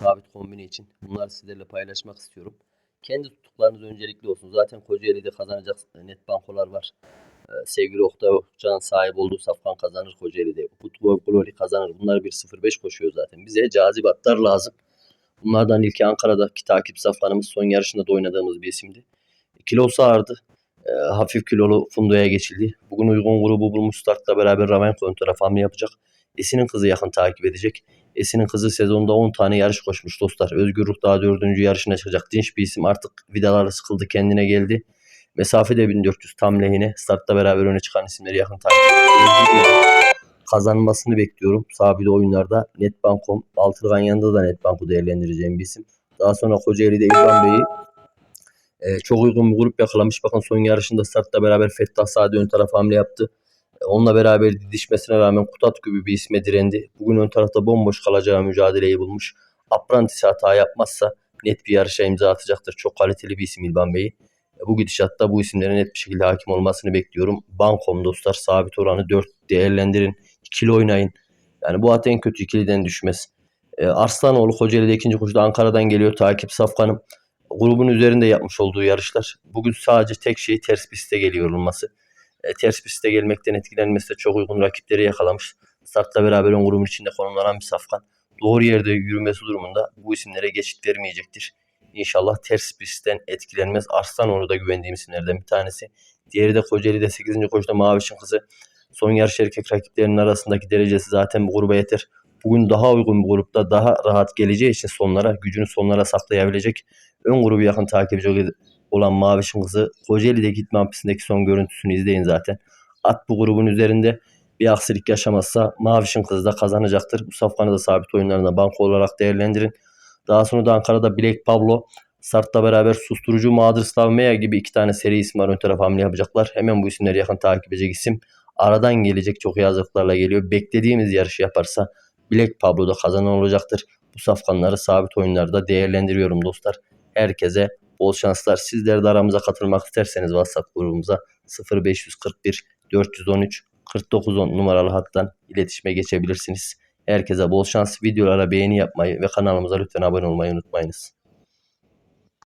sabit kombine için bunları sizlerle paylaşmak istiyorum. Kendi tuttuklarınız öncelikli olsun. Zaten Kocaeli'de kazanacak net bankolar var. Ee, sevgili Oktay Okçağ'ın sahip olduğu safkan kazanır Kocaeli'de. Futbol Glory kazanır. Bunlar 1.05 koşuyor zaten. Bize cazip atlar lazım. Bunlardan ilki Ankara'daki takip safkanımız son yarışında da oynadığımız bir isimdi. Kilosu ağırdı. Ee, hafif kilolu Fundo'ya geçildi. Bugün uygun grubu bulmuş startla beraber Ravenko ön taraf hamle yapacak. Esin'in kızı yakın takip edecek. Esin'in kızı sezonda 10 tane yarış koşmuş dostlar. Özgür Ruh daha 4. yarışına çıkacak. Dinç bir isim artık vidaları sıkıldı kendine geldi. Mesafe de 1400 tam lehine. Startta beraber öne çıkan isimleri yakın takip ediyoruz. Kazanmasını bekliyorum. Sabit oyunlarda Netbankom, Altırgan yanında da Netbank'u değerlendireceğim bir isim. Daha sonra Kocaeli'de İlhan Bey'i e, çok uygun bir grup yakalamış. Bakın son yarışında startta beraber Fettah Sadi ön taraf hamle yaptı. E, Onunla beraber didişmesine rağmen Kutat gibi bir isme direndi. Bugün ön tarafta bomboş kalacağı mücadeleyi bulmuş. Apprentice hata yapmazsa net bir yarışa imza atacaktır. Çok kaliteli bir isim İlban Bey. E, Bu gidişatta bu isimlere net bir şekilde hakim olmasını bekliyorum. Bankom dostlar sabit oranı 4 değerlendirin. İkili oynayın. Yani bu at en kötü ikiliden düşmez. E, Arslanoğlu Kocaeli'de ikinci koşuda Ankara'dan geliyor. Takip safkanım. Grubun üzerinde yapmış olduğu yarışlar. Bugün sadece tek şey ters piste geliyor olması. E, ters piste gelmekten etkilenmesi de çok uygun rakipleri yakalamış. Startla beraber ön grubun içinde konumlanan bir safkan. Doğru yerde yürümesi durumunda bu isimlere geçit vermeyecektir. İnşallah ters pistten etkilenmez. Arslanoğlu da güvendiğim isimlerden bir tanesi. Diğeri de Kocaeli'de 8. koşuda Maviş'in kızı. Son yarış erkek rakiplerinin arasındaki derecesi zaten bu gruba yeter. Bugün daha uygun bir grupta daha rahat geleceği için sonlara, gücünü sonlara saklayabilecek ön grubu yakın takipçi olan Maviş'in kızı Kocaeli'deki İtman pistindeki son görüntüsünü izleyin zaten. At bu grubun üzerinde bir aksilik yaşamazsa Maviş'in kızı da kazanacaktır. Bu safkanı da sabit oyunlarına banko olarak değerlendirin. Daha sonra da Ankara'da Black Pablo, Sart'la beraber Susturucu, Mağdur Slavmeya gibi iki tane seri isim var ön taraf hamle yapacaklar. Hemen bu isimleri yakın takip edecek isim. Aradan gelecek çok iyi hazırlıklarla geliyor. Beklediğimiz yarışı yaparsa Black Pablo da kazanan olacaktır. Bu safkanları sabit oyunlarda değerlendiriyorum dostlar. Herkese bol şanslar. Sizler de aramıza katılmak isterseniz WhatsApp grubumuza 0541 413 4910 numaralı hattan iletişime geçebilirsiniz. Herkese bol şans. Videolara beğeni yapmayı ve kanalımıza lütfen abone olmayı unutmayınız.